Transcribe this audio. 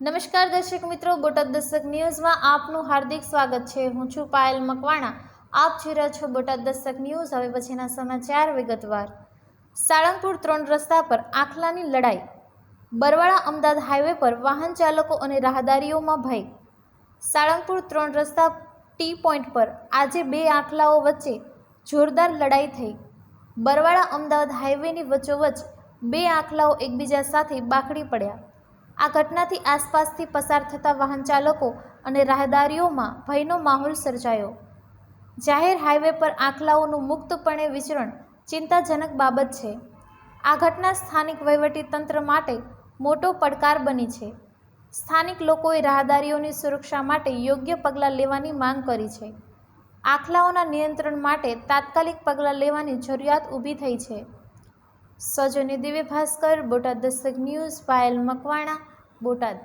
નમસ્કાર દર્શક મિત્રો બોટાદ દસ્તક ન્યૂઝમાં આપનું હાર્દિક સ્વાગત છે. હું છું પાયલ મકવાણા. આપ જોઈ રહ્યા છો બોટાદ દસ્તક ન્યૂઝ. હવે પછીના સમાચાર વિગતવાર. સાળંગપુર ત્રણ રસ્તા પર આખલાની લડાઈ. બરવાળા અમદાવાદ હાઈવે પર વાહન ચાલકો અને રાહદારીઓમાં ભય. સાળંગપુર ત્રણ રસ્તા ટી પોઈન્ટ પર આજે બે આખલાઓ વચ્ચે જોરદાર લડાઈ થઈ. બરવાળા અમદાવાદ હાઈવેની વચ્ચોવચ્ચ બે આખલાઓ એકબીજા સાથે બાકડી પડ્યા. આ ઘટનાથી આસપાસથી પસાર થતા વાહન ચાલકો અને રાહદારીઓમાં ભયનો માહોલ સર્જાયો. જાહેર હાઈવે પર આખલાઓનું મુક્તપણે વિચરણ ચિંતાજનક બાબત છે. આ ઘટના સ્થાનિક વહીવટીતંત્ર માટે મોટો પડકાર બની છે. સ્થાનિક લોકોએ રાહદારીઓની સુરક્ષા માટે યોગ્ય પગલાં લેવાની માંગ કરી છે. આખલાઓના નિયંત્રણ માટે તાત્કાલિક પગલાં લેવાની જરૂરિયાત ઊભી થઈ છે. સૌજન્ય દિવ્ય ભાસ્કર બોટાદ દસ્તક ન્યૂઝ પાયલ મકવાણા બોટાદ.